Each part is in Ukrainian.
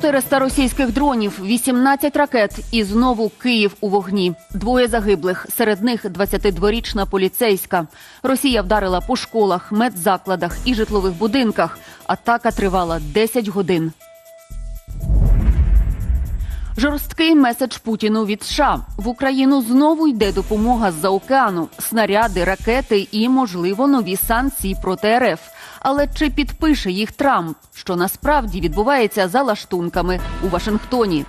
400 російських дронів, 18 ракет і знову Київ у вогні. Двоє загиблих. Серед них 22-річна поліцейська. Росія вдарила по школах, медзакладах і житлових будинках. Атака тривала 10 годин. Жорсткий меседж Путіну від США. В Україну знову йде допомога з-за океану, снаряди, ракети і, можливо, нові санкції проти РФ. Але чи підпише їх Трамп, що насправді відбувається за лаштунками у Вашингтоні?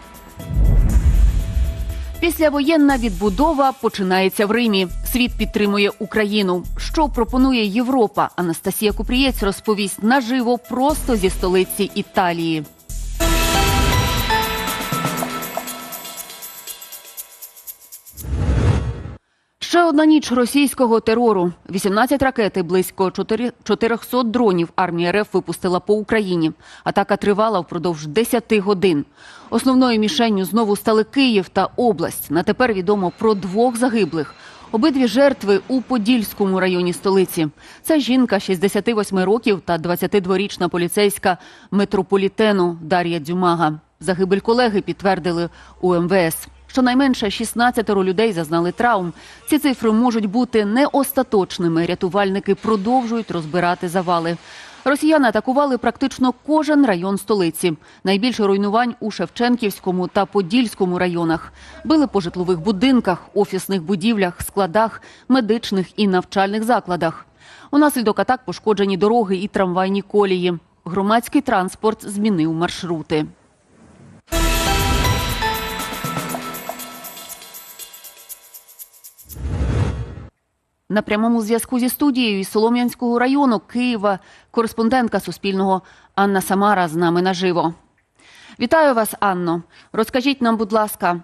Післявоєнна відбудова починається в Римі. Світ підтримує Україну. Що пропонує Європа? Анастасія Купрієць розповість наживо просто зі столиці Італії. Ще одна ніч російського терору. 18 ракет і близько 400 дронів армія РФ випустила по Україні. Атака тривала впродовж 10 годин. Основною мішенню знову стали Київ та область. На тепер відомо про двох загиблих. Обидві жертви у Подільському районі столиці. Це жінка 68 років та 22-річна поліцейська метрополітену Дар'я Дзюмага. Загибель колеги підтвердили у МВС. Щонайменше 16 людей зазнали травм. Ці цифри можуть бути не остаточними. Рятувальники продовжують розбирати завали. Росіяни атакували практично кожен район столиці. Найбільше руйнувань у Шевченківському та Подільському районах. Били по житлових будинках, офісних будівлях, складах, медичних і навчальних закладах. Унаслідок атак пошкоджені дороги і трамвайні колії. Громадський транспорт змінив маршрути. На прямому зв'язку зі студією із Солом'янського району Києва кореспондентка Суспільного Анна Самара з нами наживо. Вітаю вас, Анно. Розкажіть нам, будь ласка,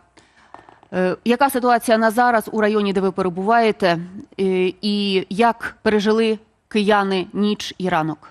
е, яка ситуація на зараз у районі, де ви перебуваєте, е, і як пережили кияни ніч і ранок?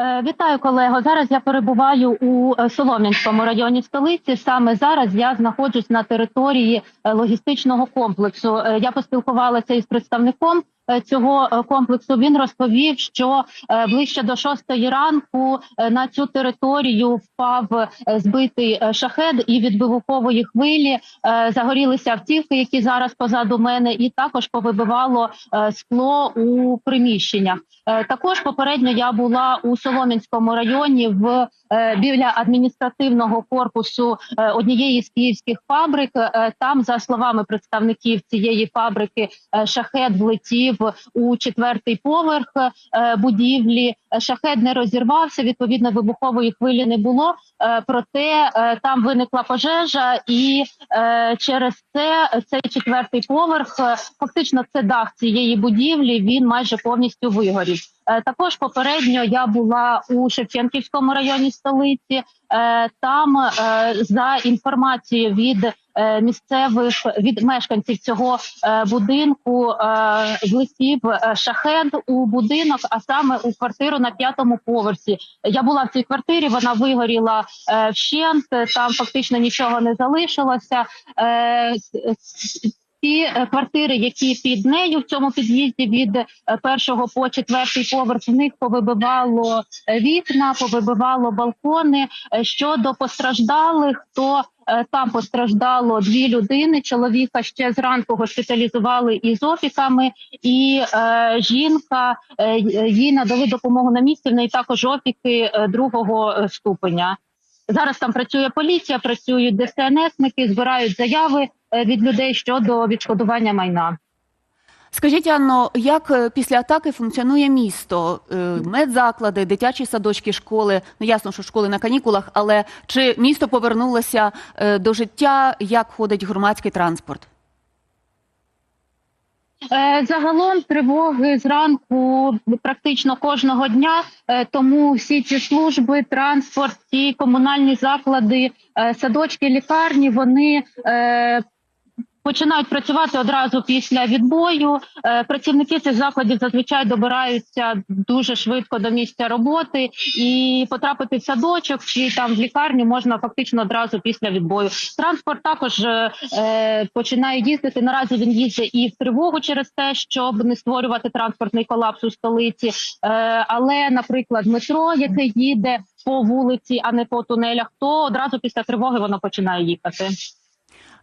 Е, Вітаю, колего. Зараз я перебуваю у е, Солом'янському районі столиці. Саме зараз я знаходжусь на території е, логістичного комплексу. Я поспілкувалася із представником цього е, комплексу. Він розповів, що е, ближче до шостої ранку е, на цю територію впав е, збитий е, шахед, і від вибухової хвилі е, загорілися автівки, які зараз позаду мене, і також повибивало е, скло у приміщеннях. Е, Також попередньо я була у Солом'янському районі в е, біля адміністративного корпусу е, однієї з київських фабрик. Е, Там, за словами представників цієї фабрики, е, шахет влетів у четвертий поверх е, будівлі. Шахет не розірвався. Відповідно, вибухової хвилі не було. Е, Проте е, там виникла пожежа, і через це цей четвертий поверх, фактично, це дах цієї будівлі. Він майже повністю вигорів. Також попередньо я була у Шевченківському районі столиці. Там, за інформацією від місцевих від мешканців цього е, будинку, е, влетів е, шахет у будинок, а саме у квартиру на п'ятому поверсі. Я була в цій квартирі. Вона вигоріла е, вщент. Там фактично нічого не залишилося. Е, Ті е, квартири, які під нею в цьому під'їзді від е, першого по четвертий поверх, в них повибивало е, вікна, повибивало балкони. Е, Щодо постраждалих, то е, там постраждало дві людини. Чоловіка ще зранку госпіталізували із опіками, і е, жінка е, їй надали допомогу на місці. В неї також опіки е, другого е, ступеня. Зараз там працює поліція, працюють ДСНСники, збирають заяви е, від людей щодо відшкодування майна. Скажіть, Анно, як е, після атаки функціонує місто? Е, Медзаклади, дитячі садочки, школи. Ну ясно, що школи на канікулах, але чи місто повернулося е, до життя? Як ходить громадський транспорт? Загалом тривоги зранку практично кожного дня, тому всі ці служби, транспорт, ті комунальні заклади, садочки, лікарні, вони починають працювати одразу після відбою. Е, Працівники цих закладів зазвичай добираються дуже швидко до місця роботи, і потрапити в садочок чи там в лікарню можна фактично одразу після відбою. Транспорт також е, е, починає їздити. Наразі він їздить і в тривогу через те, щоб не створювати транспортний колапс у столиці. Але, наприклад, метро, яке їде по вулиці, а не по тунелях, то одразу після тривоги воно починає їхати.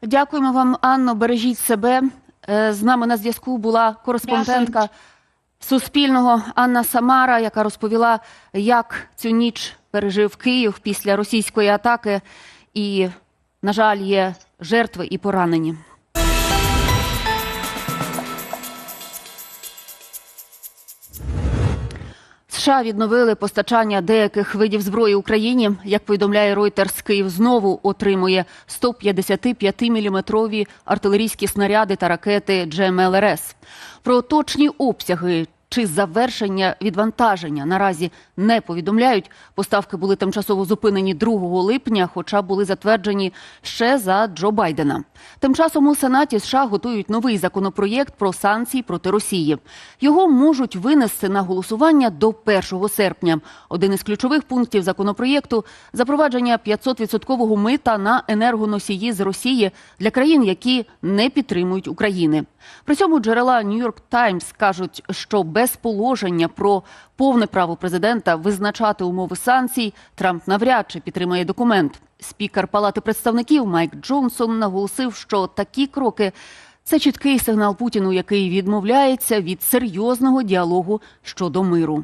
Дякуємо вам, Анно. Бережіть себе. Е, З нами на зв'язку була кореспондентка Суспільного Анна Самара, яка розповіла, як цю ніч пережив Київ після російської атаки. І, на жаль, є жертви і поранені. США відновили постачання деяких видів зброї Україні. Як повідомляє Reuters, Київ знову отримує 155-мм артилерійські снаряди та ракети GMLRS. Про точні обсяги чи завершення відвантаження наразі не повідомляють. Поставки були тимчасово зупинені 2 липня, хоча були затверджені ще за Джо Байдена. Тим часом у Сенаті США готують новий законопроєкт про санкції проти Росії. Його можуть винести на голосування до 1 серпня. Один із ключових пунктів законопроєкту запровадження 500-відсоткового мита на енергоносії з Росії для країн, які не підтримують України. При цьому джерела New York Times кажуть, що без положення про повне право президента визначати умови санкцій Трамп навряд чи підтримає документ. Спікер Палати представників Майк Джонсон наголосив, що такі кроки це чіткий сигнал Путіну, який відмовляється від серйозного діалогу щодо миру.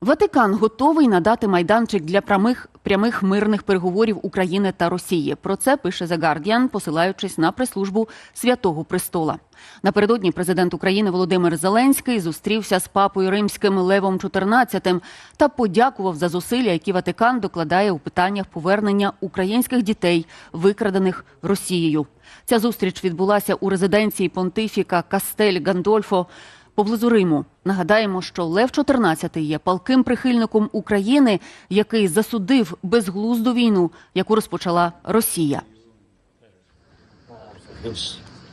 Ватикан готовий надати майданчик для прямих прямих мирних переговорів України та Росії. Про це пише The Guardian, посилаючись на прес-службу Святого Престола. Напередодні президент України Володимир Зеленський зустрівся з папою римським Левом XIV та подякував за зусилля, які Ватикан докладає у питаннях повернення українських дітей, викрадених Росією. Ця зустріч відбулася у резиденції понтифіка Кастель Гандольфо поблизу Риму. Нагадаємо, що Лев 14 є палким прихильником України, який засудив безглузду війну, яку розпочала Росія.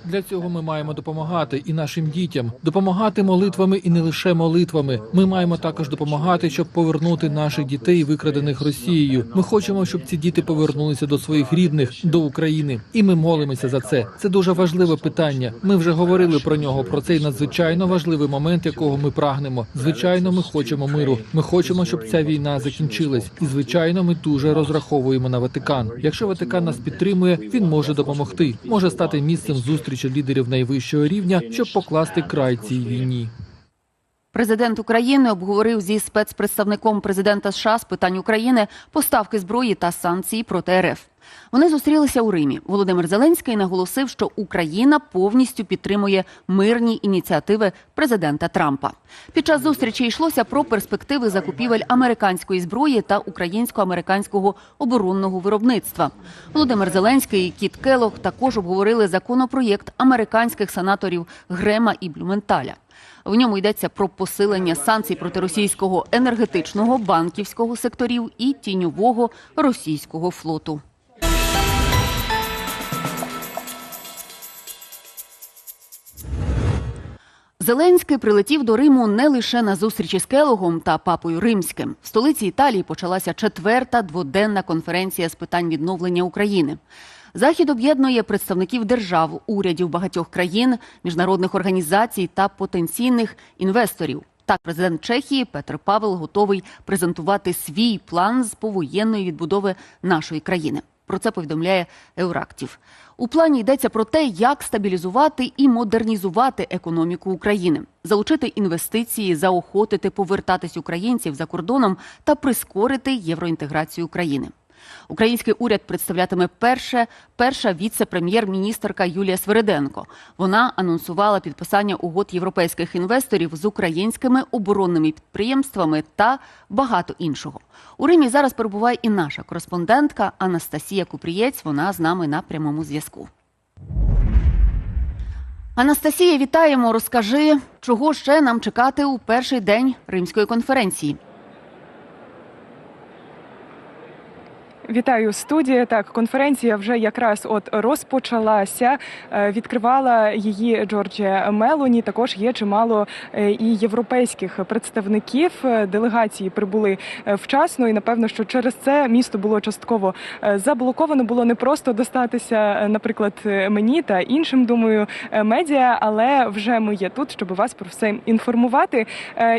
Для цього ми маємо допомагати і нашим дітям, допомагати молитвами і не лише молитвами. Ми маємо також допомагати, щоб повернути наших дітей, викрадених Росією. Ми хочемо, щоб ці діти повернулися до своїх рідних, до України, і ми молимося за це. Це дуже важливе питання. Ми вже говорили про нього. Про цей надзвичайно важливий момент, якого ми прагнемо. Звичайно, ми хочемо миру. Ми хочемо, щоб ця війна закінчилась. І звичайно, ми дуже розраховуємо на Ватикан. Якщо Ватикан нас підтримує, він може допомогти, може стати місцем зустрічі лідерів найвищого рівня, щоб покласти край цій війні. Президент України обговорив зі спецпредставником президента США з питань України поставки зброї та санкцій проти РФ. Вони зустрілися у Римі. Володимир Зеленський наголосив, що Україна повністю підтримує мирні ініціативи президента Трампа. Під час зустрічі йшлося про перспективи закупівель американської зброї та українсько-американського оборонного виробництва. Володимир Зеленський і Кіт Келох також обговорили законопроєкт американських сенаторів Грема і Блюменталя. В ньому йдеться про посилення санкцій проти російського енергетичного, банківського секторів і тіньового російського флоту. Зеленський прилетів до Риму не лише на зустрічі з Келогом та папою римським. В столиці Італії почалася четверта дводенна конференція з питань відновлення України. Захід об'єднує представників держав, урядів багатьох країн, міжнародних організацій та потенційних інвесторів. Так, президент Чехії Петр Павел готовий презентувати свій план з повоєнної відбудови нашої країни. Про це повідомляє Еурактів. У плані йдеться про те, як стабілізувати і модернізувати економіку України, залучити інвестиції, заохотити повертатись українців за кордоном та прискорити євроінтеграцію України. Український уряд представлятиме перше перша віце-прем'єр-міністерка Юлія Свериденко. Вона анонсувала підписання угод європейських інвесторів з українськими оборонними підприємствами та багато іншого. У Римі зараз перебуває і наша кореспондентка Анастасія Купрієць. Вона з нами на прямому зв'язку. Анастасія, вітаємо. Розкажи, чого ще нам чекати у перший день римської конференції. Вітаю студія. Так, конференція вже якраз от розпочалася. Е, Відкривала її Джорджія Мелоні. Також є чимало е, і європейських представників. Е, Делегації прибули вчасно, і напевно, що через це місто було частково заблоковано. Було не просто достатися, наприклад, мені та іншим, думаю, медіа, але вже ми є тут, щоб вас про все інформувати.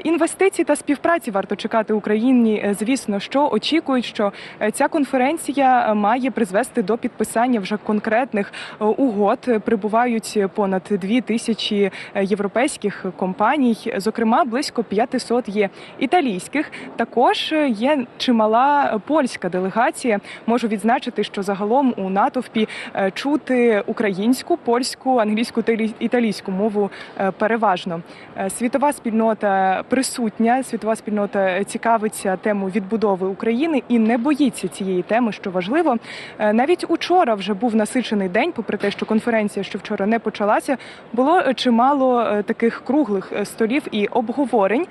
Інвестицій та співпраці варто чекати Україні. Звісно, що очікують, що ця конференція е, має призвести до підписання вже конкретних е, угод. Прибувають понад дві тисячі е, європейських компаній, зокрема близько 500 є італійських. Також є чимала польська делегація. Можу відзначити, що загалом у натовпі чути українську, польську, англійську та італійську мову переважно. Світова спільнота присутня. Світова спільнота цікавиться темою відбудови України і не боїться цієї теми, що важливо. Е, Навіть учора вже був насичений день, попри те, що конференція, що вчора не почалася, було е, чимало е, таких круглих столів і обговорень.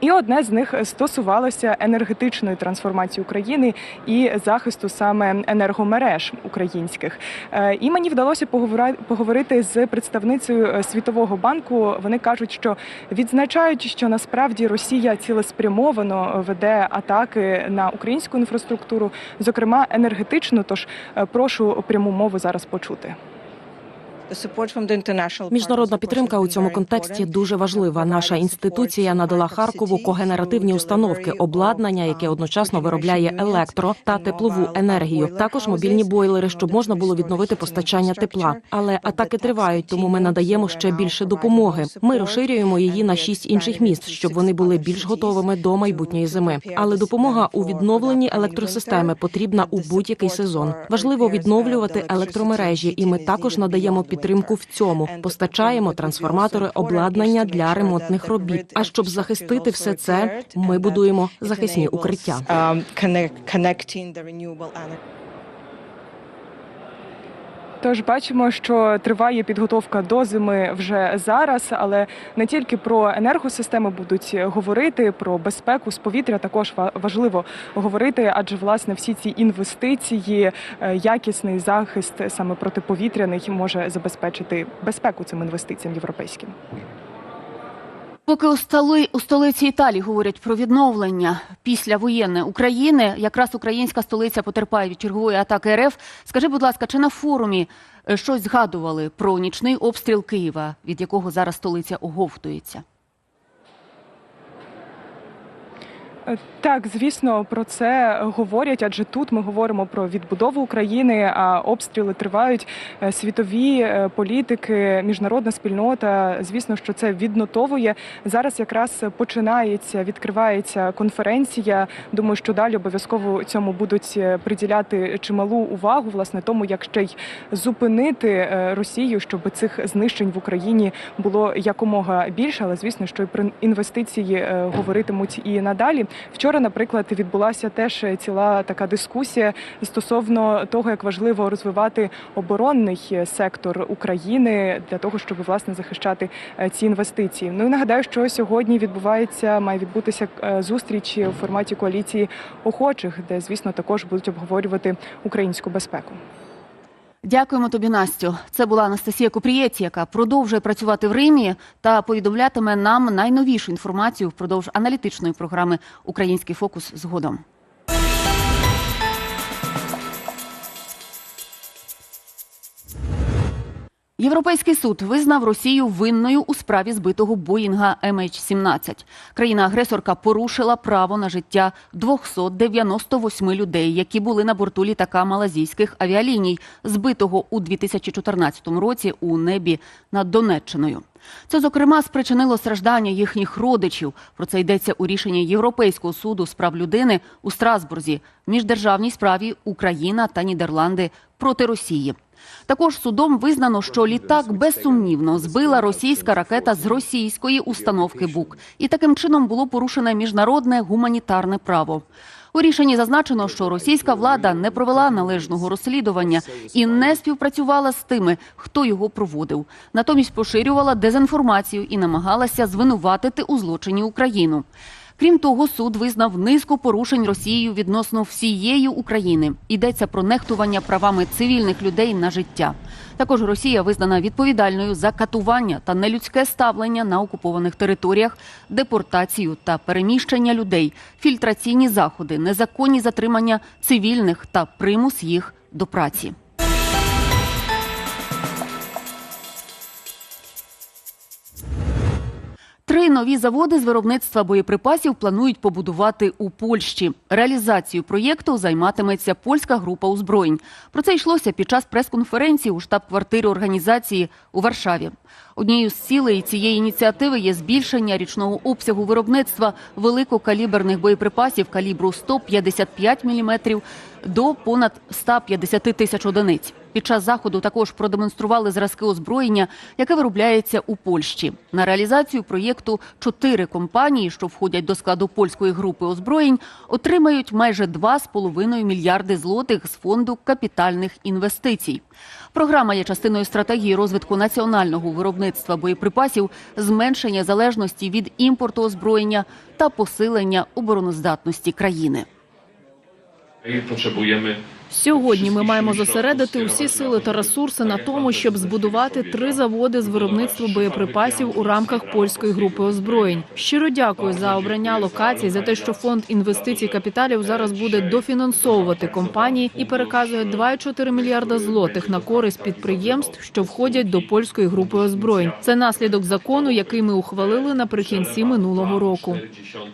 І одне з них стосувалося енергетичної трансформації України і захисту саме енергомереж українських. Е, І мені вдалося поговорити з представницею е, Світового банку. Вони кажуть, що відзначають, що насправді Росія цілеспрямовано веде атаки на українську інфраструктуру, зокрема енергетичну. Тож е, прошу пряму мову зараз почути. Міжнародна підтримка у цьому контексті дуже важлива. Наша інституція надала Харкову когенеративні установки, обладнання, яке одночасно виробляє електро та теплову енергію. Також мобільні бойлери, щоб можна було відновити постачання тепла. Але атаки тривають, тому ми надаємо ще більше допомоги. Ми розширюємо її на шість інших міст, щоб вони були більш готовими до майбутньої зими. Але допомога у відновленні електросистеми потрібна у будь-який сезон. Важливо відновлювати електромережі, і ми також надаємо підтримку в цьому. Постачаємо трансформатори, обладнання для ремонтних робіт. А щоб захистити все це, ми будуємо захисні укриття. Тож бачимо, що триває підготовка до зими вже зараз, але не тільки про енергосистеми будуть говорити, про безпеку з повітря також ва- важливо говорити, адже власне всі ці інвестиції, е, якісний захист саме протиповітряний може забезпечити безпеку цим інвестиціям європейським. Поки у, столи, у столиці Італії говорять про відновлення після воєнної України, якраз українська столиця потерпає від чергової атаки РФ. Скажи, будь ласка, чи на форумі е, щось згадували про нічний обстріл Києва, від якого зараз столиця оговтується? Е, Так, звісно, про це говорять, адже тут ми говоримо про відбудову України, а обстріли тривають Е, світові е, політики, міжнародна спільнота. Звісно, що це віднотовує. Зараз якраз починається, відкривається конференція. Думаю, що далі обов'язково цьому будуть е, приділяти чималу увагу, власне, тому як ще й зупинити е, Росію, щоб цих знищень в Україні було якомога більше. Але звісно, що і про інвестиції е, говоритимуть і надалі. Вчора, наприклад, відбулася теж ціла така дискусія стосовно того, як важливо розвивати оборонний сектор України для того, щоб власне захищати е, ці інвестиції. Ну і нагадаю, що сьогодні відбувається, має відбутися е, зустріч у форматі коаліції охочих, де звісно також будуть обговорювати українську безпеку. Дякуємо тобі, Настю. Це була Анастасія Купрієць, яка продовжує працювати в Римі та повідомлятиме нам найновішу інформацію впродовж аналітичної програми Український фокус згодом. Європейський суд визнав Росію винною у справі збитого Боїнга MH17. Країна-агресорка порушила право на життя 298 людей, які були на борту літака малазійських авіаліній, збитого у 2014 році у небі над Донеччиною. Це, зокрема, спричинило страждання їхніх родичів. Про це йдеться у рішенні Європейського суду з прав людини у Страсбурзі міждержавній справі Україна та Нідерланди проти Росії. Також судом визнано, що літак безсумнівно збила російська ракета з російської установки БУК, і таким чином було порушене міжнародне гуманітарне право. У рішенні зазначено, що російська влада не провела належного розслідування і не співпрацювала з тими, хто його проводив. Натомість поширювала дезінформацію і намагалася звинуватити у злочині Україну. Крім того, суд визнав низку порушень Росією відносно всієї України. Йдеться про нехтування правами цивільних людей на життя. Також Росія визнана відповідальною за катування та нелюдське ставлення на окупованих територіях, депортацію та переміщення людей, фільтраційні заходи, незаконні затримання цивільних та примус їх до праці. Три нові заводи з виробництва боєприпасів планують побудувати у Польщі. Реалізацією проєкту займатиметься польська група озброєнь. Про це йшлося під час прес-конференції у штаб-квартирі організації у Варшаві. Однією з цілей цієї ініціативи є збільшення річного обсягу виробництва великокаліберних боєприпасів калібру 155 мм до понад 150 тисяч одиниць. Під час заходу також продемонстрували зразки озброєння, яке виробляється у Польщі. На реалізацію проєкту чотири компанії, що входять до складу польської групи озброєнь, отримають майже 2,5 мільярди злотих з фонду капітальних інвестицій. Програма є частиною стратегії розвитку національного виробництва боєприпасів, зменшення залежності від імпорту озброєння та посилення обороноздатності країни. Potrzebujemy Сьогодні ми маємо зосередити усі сили та ресурси на тому, щоб збудувати три заводи з виробництва боєприпасів у рамках польської групи озброєнь. Щиро дякую за обрання локацій, за те, що фонд інвестицій капіталів зараз буде дофінансовувати компанії і переказує 2,4 мільярда злотих на користь підприємств, що входять до польської групи озброєнь. Це наслідок закону, який ми ухвалили наприкінці минулого року. 40